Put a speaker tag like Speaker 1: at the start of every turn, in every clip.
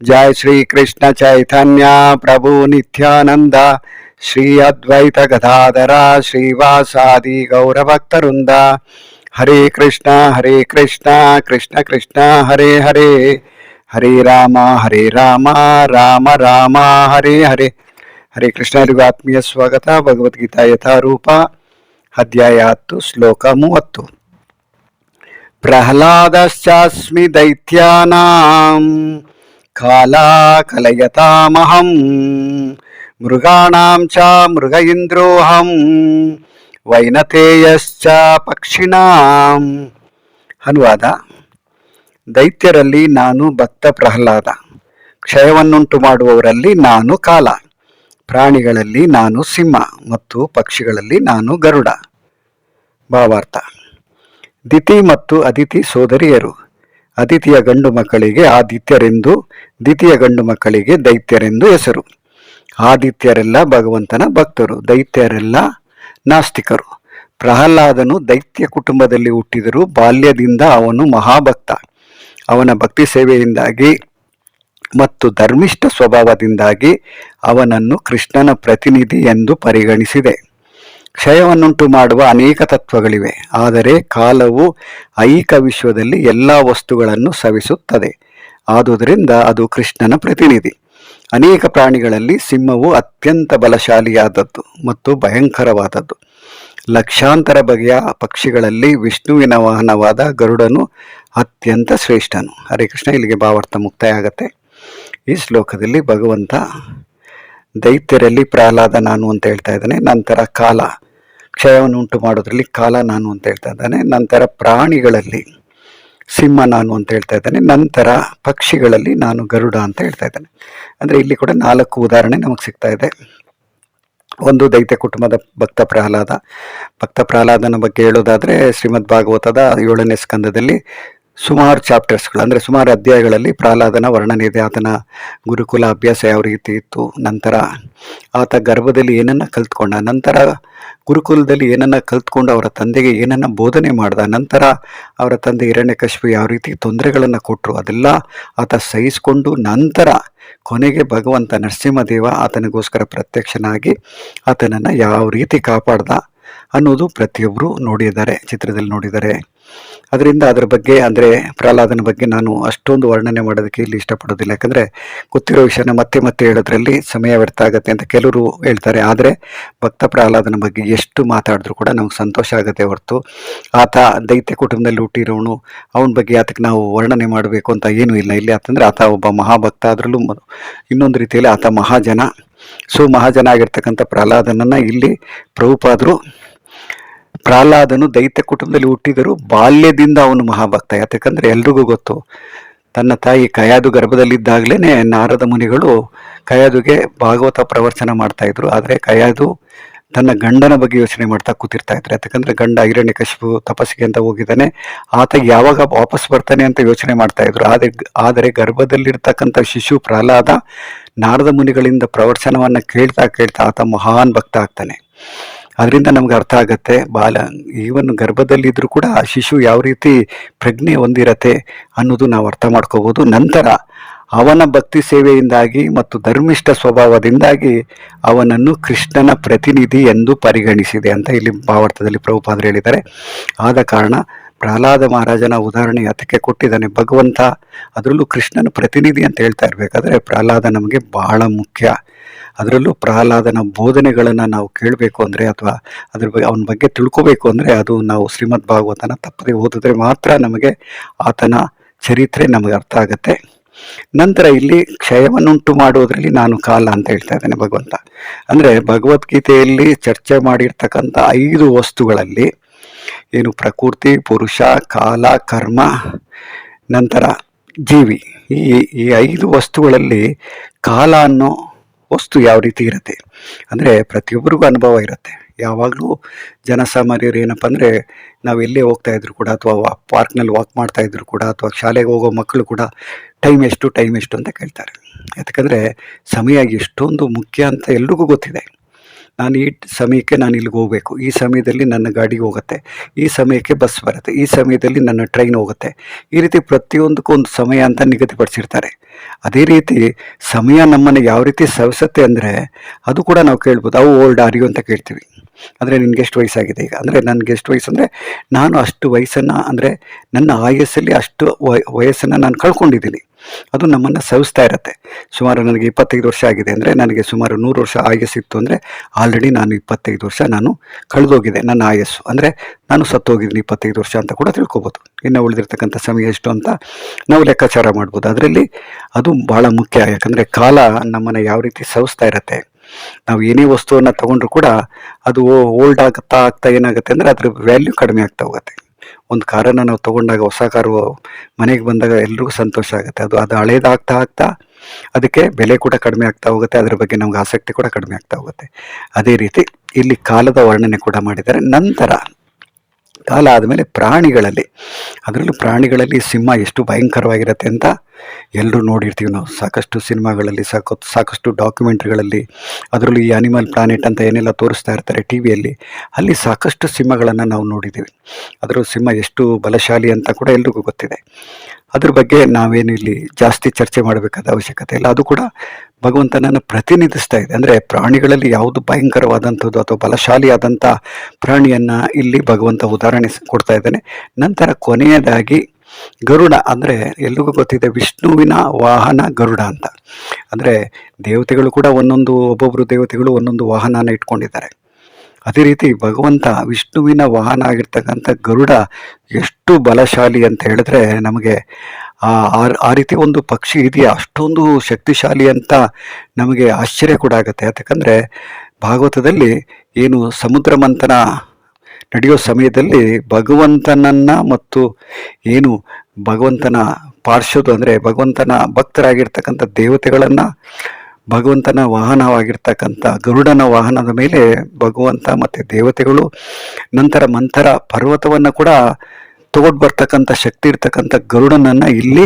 Speaker 1: जय श्री कृष्ण चैतन्य प्रभु नित्यानंद श्री अद्वैत गदाधर श्रीवासादि गौरभक्तवृंद हरे कृष्ण हरे कृष्ण कृष्ण कृष्ण हरे हरे ಹರೇ ರಾಮ ಹರೇ ರಾಮ ರಾಮ ರಾಮ ಹರೇ ಹರೇ ಹರೇ ಕೃಷ್ಣ ಎಲ್ರಿಗೂ ಆತ್ಮೀಯ ಸ್ವಾಗತ ಭಗವದ್ಗೀತಾ ಯಥಾರೂಪ ಅಧ್ಯಾಯ ಹತ್ತು ಶ್ಲೋಕ ಮೂವತ್ತು ಪ್ರಹ್ಲಾದಶ್ಚಾಸ್ಮಿ ದೈತ್ಯಾನಾಂ ಕಾಲ ಕಲಯತಾಮಹಂ ಮೃಗಾಣಾಂ ಚ ಇಂದ್ರೋಹಂ ವೈನತೇಯಶ್ಚ ಪಕ್ಷಿಣಾಂ. ಅನುವಾದ ದೈತ್ಯರಲ್ಲಿ ನಾನು ಭಕ್ತ ಪ್ರಹ್ಲಾದ. ಕ್ಷಯವನ್ನುಂಟು ಮಾಡುವವರಲ್ಲಿ ನಾನು ಕಾಲ. ಪ್ರಾಣಿಗಳಲ್ಲಿ ನಾನು ಸಿಂಹ ಮತ್ತು ಪಕ್ಷಿಗಳಲ್ಲಿ ನಾನು ಗರುಡ. ಭಾವಾರ್ಥ, ದಿತಿ ಮತ್ತು ಅದಿತಿ ಸೋದರಿಯರು. ಅದಿತಿಯ ಗಂಡು ಮಕ್ಕಳಿಗೆ ಆದಿತ್ಯರೆಂದು, ದ್ವಿತೀಯ ಗಂಡು ಮಕ್ಕಳಿಗೆ ದೈತ್ಯರೆಂದು ಹೆಸರು. ಆದಿತ್ಯರೆಲ್ಲ ಭಗವಂತನ ಭಕ್ತರು, ದೈತ್ಯರೆಲ್ಲ ನಾಸ್ತಿಕರು. ಪ್ರಹ್ಲಾದನು ದೈತ್ಯ ಕುಟುಂಬದಲ್ಲಿ ಹುಟ್ಟಿದರೂ ಬಾಲ್ಯದಿಂದ ಅವನು ಮಹಾಭಕ್ತ. ಅವನ ಭಕ್ತಿ ಸೇವೆಯಿಂದಾಗಿ ಮತ್ತು ಧರ್ಮಿಷ್ಠ ಸ್ವಭಾವದಿಂದಾಗಿ ಅವನನ್ನು ಕೃಷ್ಣನ ಪ್ರತಿನಿಧಿ ಎಂದು ಪರಿಗಣಿಸಿದೆ. ಕ್ಷಯವನ್ನುಂಟು ಮಾಡುವ ಅನೇಕ ತತ್ವಗಳಿವೆ. ಆದರೆ ಕಾಲವು ಐಕ ವಿಶ್ವದಲ್ಲಿ ಎಲ್ಲ ವಸ್ತುಗಳನ್ನು ಸವಿಸುತ್ತದೆ. ಆದುದರಿಂದ ಅದು ಕೃಷ್ಣನ ಪ್ರತಿನಿಧಿ. ಅನೇಕ ಪ್ರಾಣಿಗಳಲ್ಲಿ ಸಿಂಹವು ಅತ್ಯಂತ ಬಲಶಾಲಿಯಾದದ್ದು ಮತ್ತು ಭಯಂಕರವಾದದ್ದು. ಲಕ್ಷಾಂತರ ಬಗೆಯ ಪಕ್ಷಿಗಳಲ್ಲಿ ವಿಷ್ಣುವಿನ ವಾಹನವಾದ ಗರುಡನು ಅತ್ಯಂತ ಶ್ರೇಷ್ಠನು. ಹರೇ ಕೃಷ್ಣ, ಇಲ್ಲಿಗೆ ಭಾವಾರ್ಥ ಮುಕ್ತಾಯ ಆಗತ್ತೆ. ಈ ಶ್ಲೋಕದಲ್ಲಿ ಭಗವಂತ ದೈತ್ಯರಲ್ಲಿ ಪ್ರಹ್ಲಾದ ನಾನು ಅಂತ ಹೇಳ್ತಾ ಇದ್ದಾನೆ, ನಂತರ ಕಾಲ. ಕ್ಷಯವನ್ನು ಉಂಟು ಮಾಡೋದ್ರಲ್ಲಿ ಕಾಲ ನಾನು ಅಂತ ಹೇಳ್ತಾ ಇದ್ದಾನೆ, ನಂತರ ಪ್ರಾಣಿಗಳಲ್ಲಿ ಸಿಂಹ ನಾನು ಅಂತ ಹೇಳ್ತಾ ಇದ್ದಾನೆ, ನಂತರ ಪಕ್ಷಿಗಳಲ್ಲಿ ನಾನು ಗರುಡ ಅಂತ ಹೇಳ್ತಾ ಇದ್ದಾನೆ. ಅಂದರೆ ಇಲ್ಲಿ ಕೂಡ ನಾಲ್ಕು ಉದಾಹರಣೆ ನಮಗೆ ಸಿಗ್ತಾ ಇದೆ. ಒಂದು ದೈತ್ಯ ಕುಟುಂಬದ ಭಕ್ತ ಪ್ರಹ್ಲಾದ. ಭಕ್ತ ಪ್ರಹ್ಲಾದನ ಬಗ್ಗೆ ಹೇಳೋದಾದರೆ ಶ್ರೀಮದ್ ಭಾಗವತದ ಏಳನೇ ಸ್ಕಂದದಲ್ಲಿ ಸುಮಾರು ಚಾಪ್ಟರ್ಸ್ಗಳು, ಅಂದರೆ ಸುಮಾರು ಅಧ್ಯಾಯಗಳಲ್ಲಿ ಪ್ರಹ್ಲಾದನ ವರ್ಣನೆ ಇದೆ ಆತನ ಗುರುಕುಲ ಅಭ್ಯಾಸ ಯಾವ ರೀತಿ ಇತ್ತು, ನಂತರ ಆತ ಗರ್ಭದಲ್ಲಿ ಏನನ್ನ ಕಲ್ತ್ಕೊಂಡ, ನಂತರ ಗುರುಕುಲದಲ್ಲಿ ಏನನ್ನ ಕಲ್ತ್ಕೊಂಡು, ಅವರ ತಂದೆಗೆ ಏನನ್ನ ಬೋಧನೆ ಮಾಡಿದ, ನಂತರ ಅವರ ತಂದೆ ಹಿರಣ್ಯಕಶಿಪು ಯಾವ ರೀತಿ ತೊಂದರೆಗಳನ್ನು ಕೊಟ್ಟರು ಅದೆಲ್ಲ ಆತ ಸಹಿಸಿಕೊಂಡು ನಂತರ ಕೊನೆಗೆ ಭಗವಂತ ನರಸಿಂಹದೇವ ಆತನಿಗೋಸ್ಕರ ಪ್ರತ್ಯಕ್ಷನಾಗಿ ಆತನನ್ನು ಯಾವ ರೀತಿ ಕಾಪಾಡ್ದ ಅನ್ನೋದು ಪ್ರತಿಯೊಬ್ಬರು ನೋಡಿದ್ದಾರೆ, ಚಿತ್ರದಲ್ಲಿ ನೋಡಿದ್ದಾರೆ. ಅದರಿಂದ ಅದರ ಬಗ್ಗೆ, ಅಂದರೆ ಪ್ರಹ್ಲಾದನ ಬಗ್ಗೆ ನಾನು ಅಷ್ಟೊಂದು ವರ್ಣನೆ ಮಾಡೋದಕ್ಕೆ ಇಲ್ಲಿ ಇಷ್ಟಪಡೋದಿಲ್ಲ. ಯಾಕಂದರೆ ಗೊತ್ತಿರೋ ವಿಷಯನ ಮತ್ತೆ ಮತ್ತೆ ಹೇಳೋದ್ರಲ್ಲಿ ಸಮಯ ವ್ಯರ್ಥ ಆಗುತ್ತೆ ಅಂತ ಕೆಲವರು ಹೇಳ್ತಾರೆ. ಆದರೆ ಭಕ್ತ ಪ್ರಹ್ಲಾದನ ಬಗ್ಗೆ ಎಷ್ಟು ಮಾತಾಡಿದ್ರು ಕೂಡ ನಮ್ಗೆ ಸಂತೋಷ ಆಗುತ್ತೆ ಹೊರತು. ಆತ ದೈತ್ಯ ಕುಟುಂಬದಲ್ಲಿ ಹುಟ್ಟಿರೋನು, ಅವನ ಬಗ್ಗೆ ಆತಕ್ಕೆ ನಾವು ವರ್ಣನೆ ಮಾಡಬೇಕು ಅಂತ ಏನೂ ಇಲ್ಲ. ಇಲ್ಲಿ ಆತಂದರೆ ಆತ ಒಬ್ಬ ಮಹಾಭಕ್ತ. ಅದರಲ್ಲೂ ಇನ್ನೊಂದು ರೀತಿಯಲ್ಲಿ ಆತ ಮಹಾಜನ. ಸೊ ಮಹಾಜನ ಆಗಿರ್ತಕ್ಕಂಥ ಪ್ರಹ್ಲಾದನನ್ನು ಇಲ್ಲಿ ಪ್ರಭುಪಾದರು ಪ್ರಹ್ಲಾದನು ದೈತ್ಯ ಕುಟುಂಬದಲ್ಲಿ ಹುಟ್ಟಿದರೂ ಬಾಲ್ಯದಿಂದ ಅವನು ಮಹಾಭಕ್ತ. ಯಾಕಂದ್ರೆ ಎಲ್ರಿಗೂ ಗೊತ್ತು, ತನ್ನ ತಾಯಿ ಕಯಾದು ಗರ್ಭದಲ್ಲಿದ್ದಾಗಲೇ ನಾರದ ಮುನಿಗಳು ಕಯಾದುಗೆ ಭಾಗವತ ಪ್ರವಚನ ಮಾಡ್ತಾ ಇದ್ರು. ಆದರೆ ಕಯಾದು ತನ್ನ ಗಂಡನ ಬಗ್ಗೆ ಯೋಚನೆ ಮಾಡ್ತಾ ಕೂತಿರ್ತಾ ಇದ್ರು. ಯಾಕಂದ್ರೆ ಗಂಡ ಹಿರಣ್ಯಕಶಿಪು ತಪಸ್ಸಿಗೆ ಅಂತ ಹೋಗಿದ್ದಾನೆ. ಆತ ಯಾವಾಗ ವಾಪಸ್ ಬರ್ತಾನೆ ಅಂತ ಯೋಚನೆ ಮಾಡ್ತಾ ಇದ್ರು. ಆದರೆ ಆದರೆ ಗರ್ಭದಲ್ಲಿರ್ತಕ್ಕಂಥ ಶಿಶು ಪ್ರಹ್ಲಾದ ನಾರದ ಮುನಿಗಳಿಂದ ಪ್ರವಚನವನ್ನ ಕೇಳ್ತಾ ಕೇಳ್ತಾ ಆತ ಮಹಾನ್ ಭಕ್ತ ಆಗ್ತಾನೆ. ಅದರಿಂದ ನಮ್ಗೆ ಅರ್ಥ ಆಗತ್ತೆ. ಬಾಲ, ಈವನ್ ಗರ್ಭದಲ್ಲಿದ್ರೂ ಕೂಡ ಆ ಶಿಶು ಯಾವ ರೀತಿ ಪ್ರಜ್ಞೆ ಹೊಂದಿರತ್ತೆ ಅನ್ನೋದು ನಾವು ಅರ್ಥ ಮಾಡ್ಕೋಬಹುದು ನಂತರ ಅವನ ಭಕ್ತಿ ಸೇವೆಯಿಂದಾಗಿ ಮತ್ತು ಧರ್ಮಿಷ್ಠ ಸ್ವಭಾವದಿಂದಾಗಿ ಅವನನ್ನು ಕೃಷ್ಣನ ಪ್ರತಿನಿಧಿ ಎಂದು ಪರಿಗಣಿಸಿದೆ ಅಂತ ಇಲ್ಲಿ ಭಾವಾರ್ಥದಲ್ಲಿ ಪ್ರಭುಪಾದರು ಹೇಳಿದ್ದಾರೆ. ಆದ ಕಾರಣ ಪ್ರಹ್ಲಾದ ಮಹಾರಾಜನ ಉದಾಹರಣೆ ಅದಕ್ಕೆ ಕೊಟ್ಟಿದ್ದಾನೆ, ಭಗವಂತ ಅದರಲ್ಲೂ ಕೃಷ್ಣನ ಪ್ರತಿನಿಧಿ ಅಂತ ಹೇಳ್ತಾ ಇರಬೇಕಾದ್ರೆ ಪ್ರಹ್ಲಾದ ನಮಗೆ ಬಹಳ ಮುಖ್ಯ. ಅದರಲ್ಲೂ ಪ್ರಹ್ಲಾದನ ಬೋಧನೆಗಳನ್ನು ನಾವು ಕೇಳಬೇಕು ಅಂದರೆ ಅಥವಾ ಅದ್ರ ಬಗ್ಗೆ ಅವನ ಬಗ್ಗೆ ತಿಳ್ಕೋಬೇಕು ಅಂದರೆ ಅದು ನಾವು ಶ್ರೀಮದ್ ಭಾಗವತನ ತಪ್ಪದೆ ಓದಿದ್ರೆ ಮಾತ್ರ ನಮಗೆ ಆತನ ಚರಿತ್ರೆ ನಮಗೆ ಅರ್ಥ ಆಗುತ್ತೆ. ನಂತರ ಇಲ್ಲಿ ಕ್ಷಯವನ್ನುಂಟು ಮಾಡುವುದರಲ್ಲಿ ನಾನು ಕಾಲ ಅಂತ ಹೇಳ್ತಾ ಇದ್ದೇನೆ ಭಗವಂತ. ಅಂದರೆ ಭಗವದ್ಗೀತೆಯಲ್ಲಿ ಚರ್ಚೆ ಮಾಡಿರ್ತಕ್ಕಂಥ ಐದು ವಸ್ತುಗಳಲ್ಲಿ ಏನು ಪ್ರಕೃತಿ, ಪುರುಷ, ಕಾಲ, ಕರ್ಮ, ನಂತರ ಜೀವಿ. ಈ ಈ ಐದು ವಸ್ತುಗಳಲ್ಲಿ ಕಾಲ ಅನ್ನೋ ವಸ್ತು ಯಾವ ರೀತಿ ಇರುತ್ತೆ? ಅಂದರೆ ಪ್ರತಿಯೊಬ್ಬರಿಗೂ ಅನುಭವ ಇರುತ್ತೆ. ಯಾವಾಗಲೂ ಜನಸಾಮಾನ್ಯರು ಏನಪ್ಪ ಅಂದರೆ ನಾವು ಎಲ್ಲೇ ಹೋಗ್ತಾ ಇದ್ರು ಕೂಡ ಅಥವಾ ಪಾರ್ಕ್ನಲ್ಲಿ ವಾಕ್ ಮಾಡ್ತಾ ಇದ್ರು ಕೂಡ ಅಥವಾ ಶಾಲೆಗೆ ಹೋಗೋ ಮಕ್ಕಳು ಕೂಡ ಟೈಮ್ ಎಷ್ಟು ಟೈಮ್ ಎಷ್ಟು ಅಂತ ಕೇಳ್ತಾರೆ. ಯಾಕಂದರೆ ಸಮಯ ಎಷ್ಟೊಂದು ಮುಖ್ಯ ಅಂತ ಎಲ್ರಿಗೂ ಗೊತ್ತಿದೆ. ನಾನು ಈ ಸಮಯಕ್ಕೆ ನಾನು ಇಲ್ಲಿಗೆ ಹೋಗಬೇಕು. ಈ ಸಮಯದಲ್ಲಿ ನನ್ನ ಗಾಡಿ ಹೋಗುತ್ತೆ. ಈ ಸಮಯಕ್ಕೆ ಬಸ್ ಬರುತ್ತೆ. ಈ ಸಮಯದಲ್ಲಿ ನನ್ನ ಟ್ರೈನ್ ಹೋಗುತ್ತೆ. ಈ ರೀತಿ ಪ್ರತಿಯೊಂದಕ್ಕೂ ಒಂದು ಸಮಯ ಅಂತ ನಿಗದಿಪಡಿಸಿರ್ತಾರೆ. ಅದೇ ರೀತಿ ಸಮಯ ನಮ್ಮನ್ನು ಯಾವ ರೀತಿ ಸವಿಸುತ್ತೆ ಅಂದರೆ ಅದು ಕೂಡ ನಾವು ಕೇಳ್ಬೋದು. ಅವು ಓಲ್ಡ್ ಆರ್ಯು ಅಂತ ಕೇಳ್ತೀವಿ. ಅಂದರೆ ನಿನಗೆ ಎಷ್ಟು ವಯಸ್ಸಾಗಿದೆ ಈಗ? ಅಂದರೆ ನನಗೆ ಎಷ್ಟು ವಯಸ್ಸು ಅಂದರೆ ನಾನು ಅಷ್ಟು ವಯಸ್ಸನ್ನು ಅಂದರೆ ನನ್ನ ಆಯಸ್ಸಲ್ಲಿ ಅಷ್ಟು ವಯ, ವಯಸ್ಸನ್ನು ನಾನು ಕಳ್ಕೊಂಡಿದ್ದೀನಿ. ಅದು ನಮ್ಮನ್ನು ಸವಿಸ್ತಾ ಇರುತ್ತೆ. ಸುಮಾರು ನನಗೆ ಇಪ್ಪತ್ತೈದು ವರ್ಷ ಆಗಿದೆ ಅಂದರೆ ನನಗೆ ಸುಮಾರು ನೂರು ವರ್ಷ ಆಯಸ್ಸಿತ್ತು ಅಂದರೆ ಆಲ್ರೆಡಿ ನಾನು ಇಪ್ಪತ್ತೈದು ವರ್ಷ ನಾನು ಕಳೆದೋಗಿದೆ, ನನ್ನ ಆಯಸ್ಸು. ಅಂದರೆ ನಾನು ಸತ್ತೋಗಿದ್ದೀನಿ ಇಪ್ಪತ್ತೈದು ವರ್ಷ ಅಂತ ಕೂಡ ತಿಳ್ಕೊಬೋದು. ಇನ್ನು ಉಳಿದಿರ್ತಕ್ಕಂಥ ಸಮಯ ಎಷ್ಟು ಅಂತ ನಾವು ಲೆಕ್ಕಾಚಾರ ಮಾಡ್ಬೋದು. ಅದರಲ್ಲಿ ಅದು ಭಾಳ ಮುಖ್ಯ, ಯಾಕಂದರೆ ಕಾಲ ನಮ್ಮನ್ನು ಯಾವ ರೀತಿ ಸವಿಸ್ತಾ ಇರುತ್ತೆ. ನಾವು ಏನೇ ವಸ್ತುವನ್ನು ತಗೊಂಡ್ರು ಕೂಡ ಅದು ಓಲ್ಡ್ ಆಗ್ತಾ ಆಗ್ತಾ ಏನಾಗುತ್ತೆ ಅಂದರೆ ಅದ್ರ ವ್ಯಾಲ್ಯೂ ಕಡಿಮೆ ಆಗ್ತಾ ಹೋಗುತ್ತೆ. ಒಂದು ಕಾರನ್ನು ನಾವು ತಗೊಂಡಾಗ, ಹೊಸ ಕಾರು ಮನೆಗೆ ಬಂದಾಗ ಎಲ್ರಿಗೂ ಸಂತೋಷ ಆಗುತ್ತೆ. ಅದು ಅದು ಹಳೇದಾಗ್ತಾ ಆಗ್ತಾ ಅದಕ್ಕೆ ಬೆಲೆ ಕೂಡ ಕಡಿಮೆ ಆಗ್ತಾ ಹೋಗುತ್ತೆ. ಅದರ ಬಗ್ಗೆ ನಮ್ಗೆ ಆಸಕ್ತಿ ಕೂಡ ಕಡಿಮೆ ಆಗ್ತಾ ಹೋಗುತ್ತೆ. ಅದೇ ರೀತಿ ಇಲ್ಲಿ ಕಾಲದ ವರ್ಣನೆ ಕೂಡ ಮಾಡಿದ್ದಾರೆ. ನಂತರ ಕಾಲ ಆದಮೇಲೆ ಪ್ರಾಣಿಗಳಲ್ಲಿ, ಅದರಲ್ಲೂ ಪ್ರಾಣಿಗಳಲ್ಲಿ ಸಿಂಹ ಎಷ್ಟು ಭಯಂಕರವಾಗಿರುತ್ತೆ ಅಂತ ಎಲ್ಲರೂ ನೋಡಿರ್ತೀವಿ ನಾವು. ಸಾಕಷ್ಟು ಸಿನಿಮಾಗಳಲ್ಲಿ, ಸಾಕು, ಸಾಕಷ್ಟು ಡಾಕ್ಯುಮೆಂಟ್ರಿಗಳಲ್ಲಿ, ಅದರಲ್ಲೂ ಈ ಅನಿಮಲ್ ಪ್ಲಾನೆಟ್ ಅಂತ ಏನೆಲ್ಲ ತೋರಿಸ್ತಾ ಇರ್ತಾರೆ ಟಿ ವಿಯಲ್ಲಿ, ಅಲ್ಲಿ ಸಾಕಷ್ಟು ಸಿಂಹಗಳನ್ನು ನಾವು ನೋಡಿದ್ದೀವಿ. ಅದರಲ್ಲೂ ಸಿಂಹ ಎಷ್ಟು ಬಲಶಾಲಿ ಅಂತ ಕೂಡ ಎಲ್ರಿಗೂ ಗೊತ್ತಿದೆ. ಅದ್ರ ಬಗ್ಗೆ ನಾವೇನು ಇಲ್ಲಿ ಜಾಸ್ತಿ ಚರ್ಚೆ ಮಾಡಬೇಕಾದ ಅವಶ್ಯಕತೆ ಇಲ್ಲ. ಅದು ಕೂಡ ಭಗವಂತನನ್ನು ಪ್ರತಿನಿಧಿಸ್ತಾ ಇದೆ. ಅಂದರೆ ಪ್ರಾಣಿಗಳಲ್ಲಿ ಯಾವುದು ಭಯಂಕರವಾದಂಥದ್ದು ಅಥವಾ ಬಲಶಾಲಿಯಾದಂಥ ಪ್ರಾಣಿಯನ್ನು ಇಲ್ಲಿ ಭಗವಂತ ಉದಾಹರಣೆ ಕೊಡ್ತಾ ಇದ್ದಾನೆ. ನಂತರ ಕೊನೆಯದಾಗಿ ಗರುಡ ಅಂದರೆ ಎಲ್ರಿಗೂ ಗೊತ್ತಿದೆ ವಿಷ್ಣುವಿನ ವಾಹನ ಗರುಡ ಅಂತ. ಅಂದರೆ ದೇವತೆಗಳು ಕೂಡ ಒಂದೊಂದು ಒಬ್ಬೊಬ್ಬರು ದೇವತೆಗಳು ಒಂದೊಂದು ವಾಹನನ ಇಟ್ಕೊಂಡಿದ್ದಾರೆ. ಅದೇ ರೀತಿ ಭಗವಂತ ವಿಷ್ಣುವಿನ ವಾಹನ ಆಗಿರ್ತಕ್ಕಂಥ ಗರುಡ ಎಷ್ಟು ಬಲಶಾಲಿ ಅಂತ ಹೇಳಿದ್ರೆ ನಮಗೆ ಆ, ಆ- ರೀತಿ ಒಂದು ಪಕ್ಷಿ ಇದೆಯಾ? ಅಷ್ಟೊಂದು ಶಕ್ತಿಶಾಲಿ ಅಂತ ನಮಗೆ ಆಶ್ಚರ್ಯ ಕೂಡ ಆಗುತ್ತೆ. ಯಾಕಂದರೆ ಭಾಗವತದಲ್ಲಿ ಏನು ಸಮುದ್ರ ಮಂಥನ ನಡೆಯೋ ಸಮಯದಲ್ಲಿ ಭಗವಂತನನ್ನು ಮತ್ತು ಏನು ಭಗವಂತನ ಪಾರ್ಶ್ವದು ಅಂದರೆ ಭಗವಂತನ ಭಕ್ತರಾಗಿರ್ತಕ್ಕಂಥ ದೇವತೆಗಳನ್ನು ಭಗವಂತನ ವಾಹನವಾಗಿರ್ತಕ್ಕಂಥ ಗರುಡನ ವಾಹನದ ಮೇಲೆ ಭಗವಂತ ಮತ್ತು ದೇವತೆಗಳು ನಂತರ ಮಂಥರ ಪರ್ವತವನ್ನು ಕೂಡ ತಗೊಂಡು ಬರ್ತಕ್ಕಂಥ ಶಕ್ತಿ ಇರ್ತಕ್ಕಂಥ ಗರುಡನನ್ನು ಇಲ್ಲಿ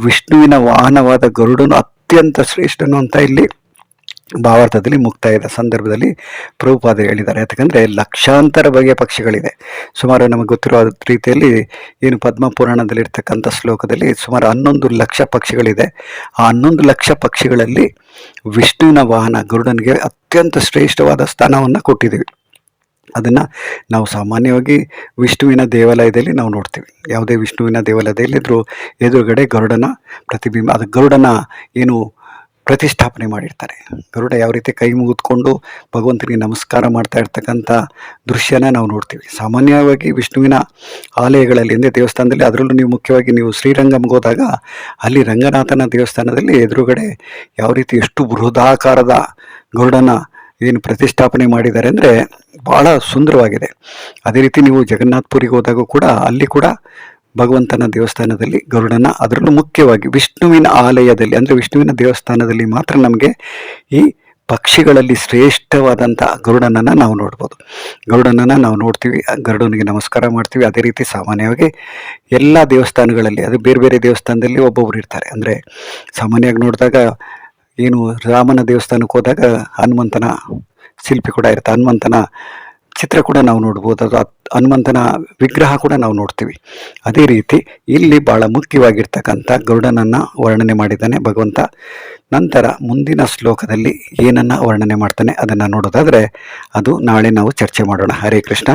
Speaker 1: ವಿಷ್ಣುವಿನ ವಾಹನವಾದ ಗರುಡನು ಅತ್ಯಂತ ಶ್ರೇಷ್ಠನು ಅಂತ ಇಲ್ಲಿ ಭಾವಾರ್ಥದಲ್ಲಿ ಮುಕ್ತಾಯದ ಸಂದರ್ಭದಲ್ಲಿ ಪ್ರಭುಪಾದರು ಹೇಳಿದ್ದಾರೆ. ಯಾಕಂದರೆ ಲಕ್ಷಾಂತರ ಬಗೆಯ ಪಕ್ಷಿಗಳಿದೆ. ಸುಮಾರು ನಮಗೆ ಗೊತ್ತಿರುವ ರೀತಿಯಲ್ಲಿ ಏನು ಪದ್ಮ ಪುರಾಣದಲ್ಲಿರ್ತಕ್ಕಂಥ ಶ್ಲೋಕದಲ್ಲಿ ಸುಮಾರು ಹನ್ನೊಂದು ಲಕ್ಷ ಪಕ್ಷಿಗಳಿದೆ. ಆ ಹನ್ನೊಂದು ಲಕ್ಷ ಪಕ್ಷಿಗಳಲ್ಲಿ ವಿಷ್ಣುವಿನ ವಾಹನ ಗರುಡನಿಗೆ ಅತ್ಯಂತ ಶ್ರೇಷ್ಠವಾದ ಸ್ಥಾನವನ್ನು ಕೊಟ್ಟಿದ್ದೀವಿ. ಅದನ್ನು ನಾವು ಸಾಮಾನ್ಯವಾಗಿ ವಿಷ್ಣುವಿನ ದೇವಾಲಯದಲ್ಲಿ ನಾವು ನೋಡ್ತೀವಿ. ಯಾವುದೇ ವಿಷ್ಣುವಿನ ದೇವಾಲಯದಲ್ಲಿದ್ದರೂ ಎದುರುಗಡೆ ಗರುಡನ ಪ್ರತಿಬಿಂಬ, ಅದು ಗರುಡನ ಏನು ಪ್ರತಿಷ್ಠಾಪನೆ ಮಾಡಿರ್ತಾರೆ. ಗರುಡ ಯಾವ ರೀತಿ ಕೈ ಮುಗಿದ್ಕೊಂಡು ಭಗವಂತನಿಗೆ ನಮಸ್ಕಾರ ಮಾಡ್ತಾ ಇರ್ತಕ್ಕಂಥ ದೃಶ್ಯನ ನಾವು ನೋಡ್ತೀವಿ. ಸಾಮಾನ್ಯವಾಗಿ ವಿಷ್ಣುವಿನ ಆಲಯಗಳಲ್ಲಿ, ಅಂದರೆ ದೇವಸ್ಥಾನದಲ್ಲಿ, ಅದರಲ್ಲೂ ನೀವು ಮುಖ್ಯವಾಗಿ ನೀವು ಶ್ರೀರಂಗಮ್ಗೆ ಹೋದಾಗ, ಅಲ್ಲಿ ರಂಗನಾಥನ ದೇವಸ್ಥಾನದಲ್ಲಿ ಎದುರುಗಡೆ ಯಾವ ರೀತಿ ಎಷ್ಟು ಬೃಹದಾಕಾರದ ಗರುಡನ ಏನು ಪ್ರತಿಷ್ಠಾಪನೆ ಮಾಡಿದ್ದಾರೆ ಅಂದರೆ ಭಾಳ ಸುಂದರವಾಗಿದೆ. ಅದೇ ರೀತಿ ನೀವು ಜಗನ್ನಾಥ್ಪುರಿಗೆ ಹೋದಾಗ ಕೂಡ, ಅಲ್ಲಿ ಕೂಡ ಭಗವಂತನ ದೇವಸ್ಥಾನದಲ್ಲಿ ಗರುಡನ, ಅದರಲ್ಲೂ ಮುಖ್ಯವಾಗಿ ವಿಷ್ಣುವಿನ ಆಲಯದಲ್ಲಿ, ಅಂದರೆ ವಿಷ್ಣುವಿನ ದೇವಸ್ಥಾನದಲ್ಲಿ ಮಾತ್ರ ನಮಗೆ ಈ ಪಕ್ಷಿಗಳಲ್ಲಿ ಶ್ರೇಷ್ಠವಾದಂಥ ಗರುಡನನ್ನು ನಾವು ನೋಡ್ಬೋದು. ಗರುಡನನ್ನು ನಾವು ನೋಡ್ತೀವಿ, ಗರುಡನಿಗೆ ನಮಸ್ಕಾರ ಮಾಡ್ತೀವಿ. ಅದೇ ರೀತಿ ಸಾಮಾನ್ಯವಾಗಿ ಎಲ್ಲ ದೇವಸ್ಥಾನಗಳಲ್ಲಿ, ಅದು ಬೇರೆ ಬೇರೆ ದೇವಸ್ಥಾನದಲ್ಲಿ ಒಬ್ಬೊಬ್ರು ಇರ್ತಾರೆ. ಅಂದರೆ ಸಾಮಾನ್ಯವಾಗಿ ನೋಡಿದಾಗ ಏನು ರಾಮನ ದೇವಸ್ಥಾನಕ್ಕೆ ಹೋದಾಗ ಹನುಮಂತನ ಶಿಲ್ಪಿ ಕೂಡ ಇರುತ್ತೆ ಹನುಮಂತನ ಚಿತ್ರ ಕೂಡ ನಾವು ನೋಡ್ಬೋದು. ಅದು ಹನುಮಂತನ ವಿಗ್ರಹ ಕೂಡ ನಾವು ನೋಡ್ತೀವಿ. ಅದೇ ರೀತಿ ಇಲ್ಲಿ ಭಾಳ ಮುಖ್ಯವಾಗಿರ್ತಕ್ಕಂಥ ಗರುಡನನ್ನು ವರ್ಣನೆ ಮಾಡಿದ್ದಾನೆ ಭಗವಂತ. ನಂತರ ಮುಂದಿನ ಶ್ಲೋಕದಲ್ಲಿ ಏನನ್ನು ವರ್ಣನೆ ಮಾಡ್ತಾನೆ ಅದನ್ನು ನೋಡೋದಾದರೆ ಅದು ನಾಳೆ ನಾವು ಚರ್ಚೆ ಮಾಡೋಣ. ಹರೇ ಕೃಷ್ಣ.